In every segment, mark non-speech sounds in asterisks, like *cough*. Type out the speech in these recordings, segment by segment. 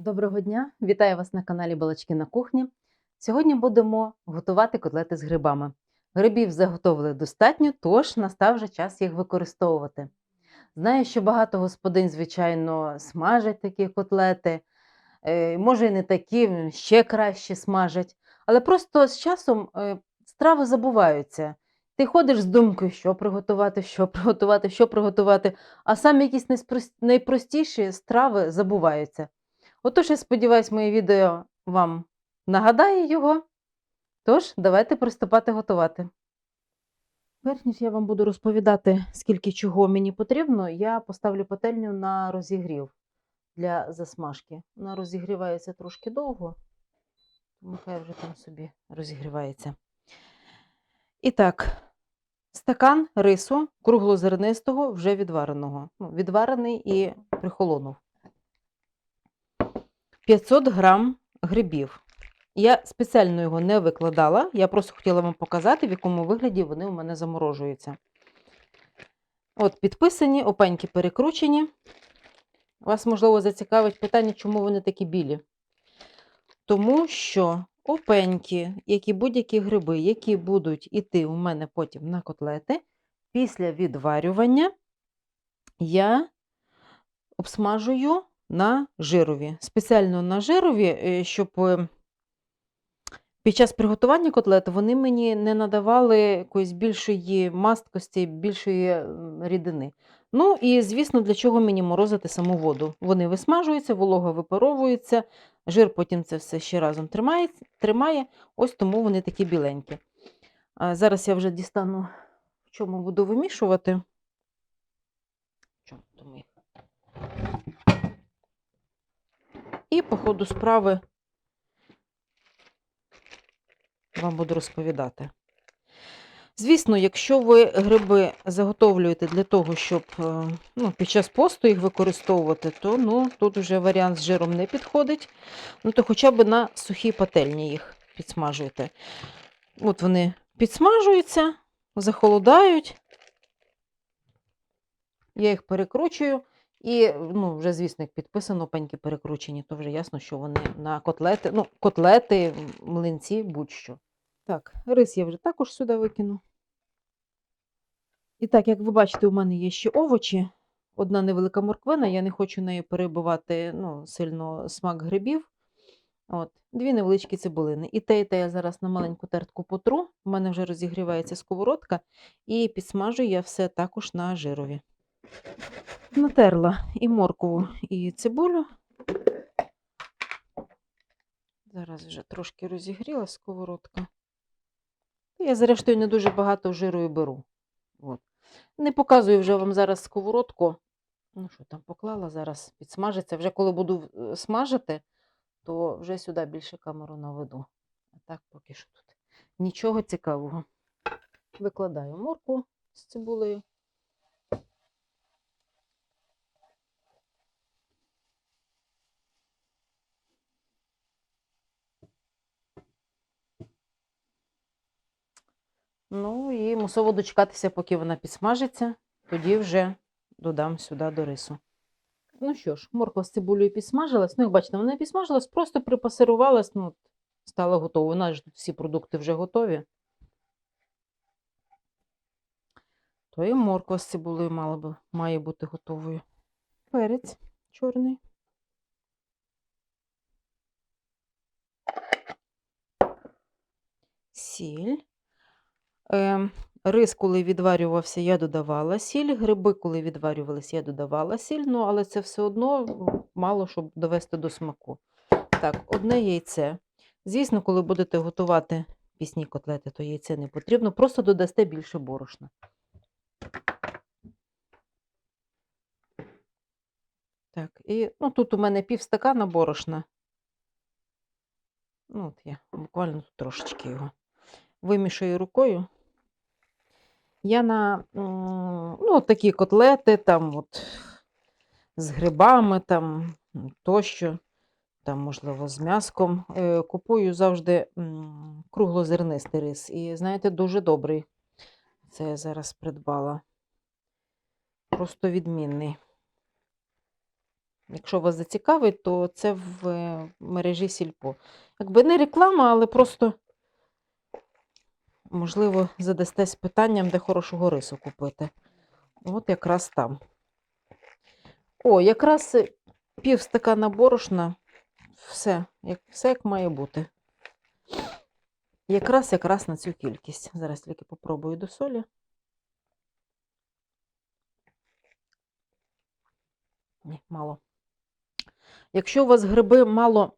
Доброго дня! Вітаю вас на каналі Балачки на кухні. Сьогодні будемо готувати котлети з грибами. Грибів заготовили достатньо, тож настав вже час їх використовувати. Знаю, що багато господинь, звичайно, смажать такі котлети, е, може і не такі, ще краще смажать. Але просто з часом е, страви забуваються. Ти ходиш з думкою, що приготувати, що приготувати, що приготувати, а саме якісь найпростіші страви забуваються. Отож, я сподіваюся, моє відео вам нагадає його. Тож, давайте приступати готувати. Перш ніж я вам буду розповідати, скільки чого мені потрібно, я поставлю пательню на розігрів для засмажки. Вона розігрівається трошки довго, тому хай вже там собі розігрівається. І так, стакан рису круглозернистого, вже відвареного. Ну, відварений і прихолонув. 500 грам грибів. Я спеціально його не викладала, я просто хотіла вам показати, в якому вигляді вони у мене заморожуються. От, підписані, опеньки перекручені. Вас, можливо, зацікавить питання, чому вони такі білі. Тому що опеньки, як і будь-які гриби, які будуть іти у мене потім на котлети, після відварювання я обсмажую на жирові. Спеціально на жирові, е, щоб е, під час приготування котлет вони мені не надавали якоїсь більшої масткості, більшої рідини. Ну і, звісно, для чого мені морозити саму воду? Вони висмажуються, волога випаровується, жир потім це все ще разом тримає, ось тому вони такі біленькі. А зараз я вже дістану, в чому буду вимішувати. Чому? І по ходу справи вам буду розповідати. Звісно, якщо ви гриби заготовлюєте для того, щоб е, ну, під час посту їх використовувати, то ну, тут вже варіант з жиром не підходить. Ну, то хоча б на сухій пательні їх підсмажуйте. От вони підсмажуються, захолодають. Я їх перекручую. І, ну, вже, звісно, як підписано, пеньки перекручені, то вже ясно, що вони на котлети, ну, котлети, млинці, будь-що. Так, рис я вже також сюди викину. І так, як ви бачите, у мене є ще овочі. Одна невелика морквина, я не хочу нею перебивати ну, сильно смак грибів. От, Дві невеличкі цибулини. І те, і те я зараз на маленьку тертку потру. У мене вже розігрівається сковородка, і підсмажую я все також на жирові. Натерла і моркову, і цибулю. Зараз вже трошки розігріла сковородка. Я, зрештою, не дуже багато жиру і беру. От. Не показую вже вам зараз сковородку. Ну, що там поклала, зараз підсмажиться. Вже коли буду е, смажити, то вже сюди більше камеру наведу. А так поки що тут нічого цікавого. Викладаю морку з цибулею. Ну і мусово дочекатися, поки вона підсмажиться, тоді вже додам сюди до рису. Ну що ж, морква з цибулею підсмажилась. Ну, як бачите, вона підсмажилась, просто припасирувалась, ну, стала готова. У нас ж всі продукти вже готові. То і морква з цибулею мала би, має бути готовою. Перець чорний. Сіль. Е, рис, коли відварювався, я додавала сіль. Гриби, коли відварювалися, я додавала сіль, ну, але це все одно мало, щоб довести до смаку. Так, одне яйце. Звісно, коли будете готувати пісні котлети, то яйце не потрібно, просто додасте більше борошна. Так, і ну, тут у мене пів стакана борошна. Ну, от я буквально тут трошечки його вимішую рукою. Я на ну, такі котлети, там от з грибами, там тощо, там, можливо, з м'яском. Е, купую завжди круглозернистий рис. І, знаєте, дуже добрий. Це я зараз придбала. Просто відмінний. Якщо вас зацікавить, то це в е, мережі Сільпо. Якби не реклама, але просто, можливо, задастесь питанням, де хорошого рису купити. От якраз там. О, якраз е, пів стакана борошна. Все, як, все як має бути. Якраз якраз на цю кількість. Зараз тільки попробую до солі. Ні, мало. Якщо у вас гриби мало,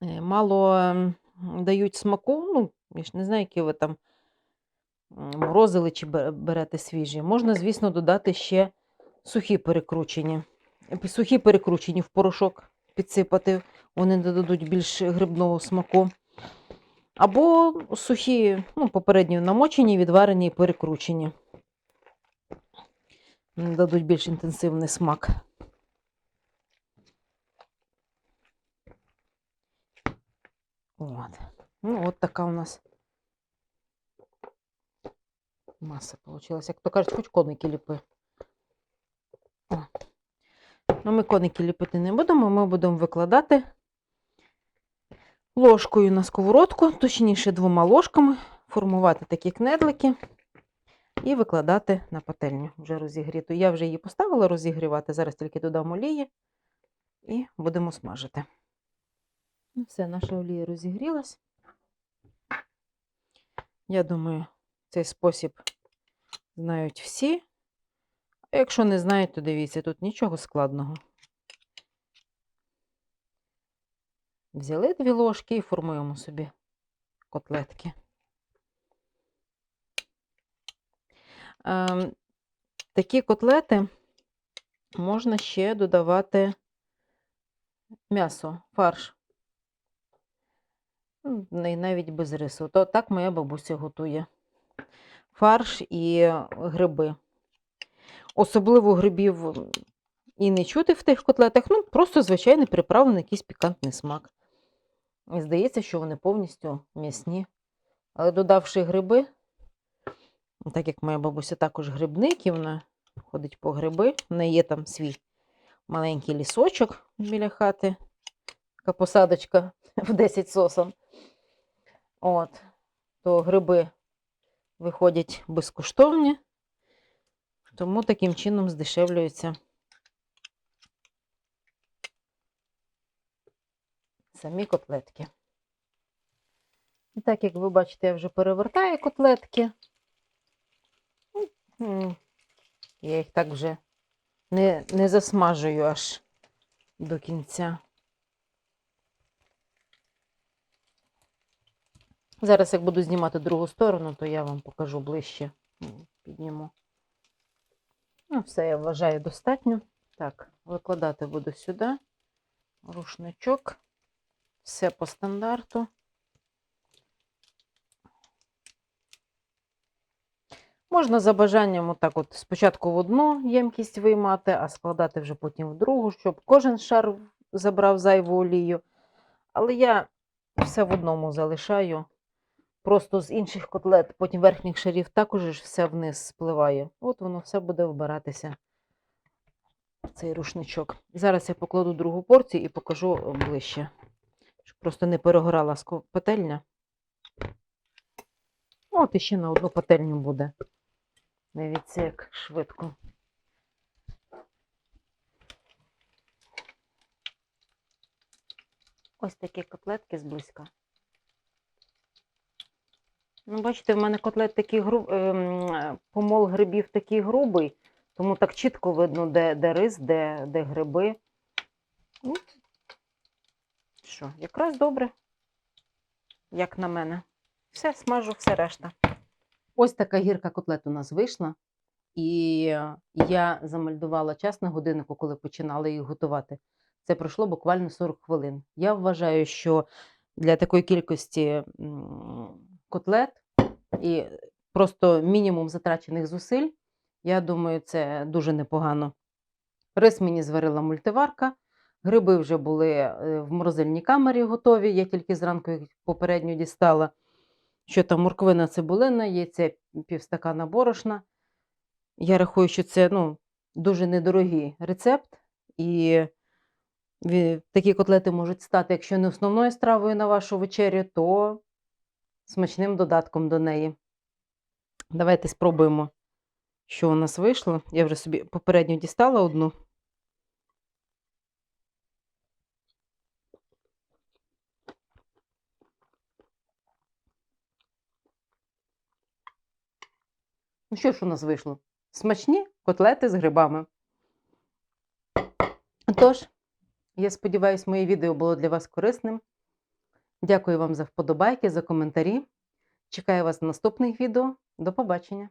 мало ем, дають смаку, ну, я ж не знаю, які ви там морозили чи берете свіжі, можна, звісно, додати ще сухі перекручені. Е, Сухі перекручені в порошок підсипати, вони додадуть більш грибного смаку. Або сухі, ну, попередньо намочені, відварені і перекручені. Дадуть більш інтенсивний смак. От. Ну, от така у нас маса вийшла. Як то кажуть, хоч коники ліпи. Ну, ми коники ліпити не будемо, ми будемо викладати ложкою на сковородку, точніше двома ложками, формувати такі кнедлики і викладати на пательню вже розігріту. Я вже її поставила розігрівати, зараз тільки додам олії і будемо смажити. Ну, все, наша олія розігрілась. Я думаю, цей спосіб знають всі. А якщо не знають, то дивіться, тут нічого складного. Взяли дві ложки і формуємо собі котлетки. Ем, такі котлети можна ще додавати м'ясо, фарш. Не- навіть без рису. То так моя бабуся готує. Фарш і гриби. Особливо грибів і не чути в тих котлетах, ну, просто звичайний приправлений якийсь пікантний смак. І здається, що вони повністю м'ясні. Але додавши гриби, так як моя бабуся також грибник, і вона ходить по гриби, в неї є там свій маленький лісочок біля хати, така посадочка *laughs* в 10 сосен. От, то гриби виходять безкоштовні, тому таким чином здешевлюються самі котлетки. І так, як ви бачите, я вже перевертаю котлетки. Я їх так вже не, не засмажую аж до кінця. Зараз, як буду знімати другу сторону, то я вам покажу ближче. Підніму. Ну, все, я вважаю, достатньо. Так, викладати буду сюди. Рушничок. Все по стандарту. Можна за бажанням отак от спочатку в одну ємкість виймати, а складати вже потім в другу, щоб кожен шар забрав зайву олію. Але я все в одному залишаю. Просто з інших котлет, потім верхніх шарів також ж все вниз спливає. От воно все буде вбиратися в цей рушничок. Зараз я покладу другу порцію і покажу е, ближче, щоб просто не перегорала пательня. От іще на одну пательню буде. Дивіться, як швидко. Ось такі котлетки зблизька. Ну, бачите, в мене котлет такий гру... ем, помол грибів такий грубий, тому так чітко видно, де, де рис, де, де гриби. Ну, Що, якраз добре, як на мене. Все, смажу, все решта. Ось така гірка котлет у нас вийшла. І я замальдувала час на годиннику, коли починала їх готувати. Це пройшло буквально 40 хвилин. Я вважаю, що для такої кількості котлет і просто мінімум затрачених зусиль, я думаю, це дуже непогано. Рис мені зварила мультиварка, гриби вже були е, в морозильній камері готові. Я тільки зранку їх попередньо дістала. Що там морквина цибулина, яйце півстакана борошна. Я рахую, що це ну, дуже недорогий рецепт, і такі котлети можуть стати, якщо не основною стравою на вашу вечерю, то смачним додатком до неї. Давайте спробуємо, що у нас вийшло. Я вже собі попередньо дістала одну. Ну що ж у нас вийшло? Смачні котлети з грибами. Тож, я сподіваюся, моє відео було для вас корисним. Дякую вам за вподобайки, за коментарі. Чекаю вас на наступних відео. До побачення!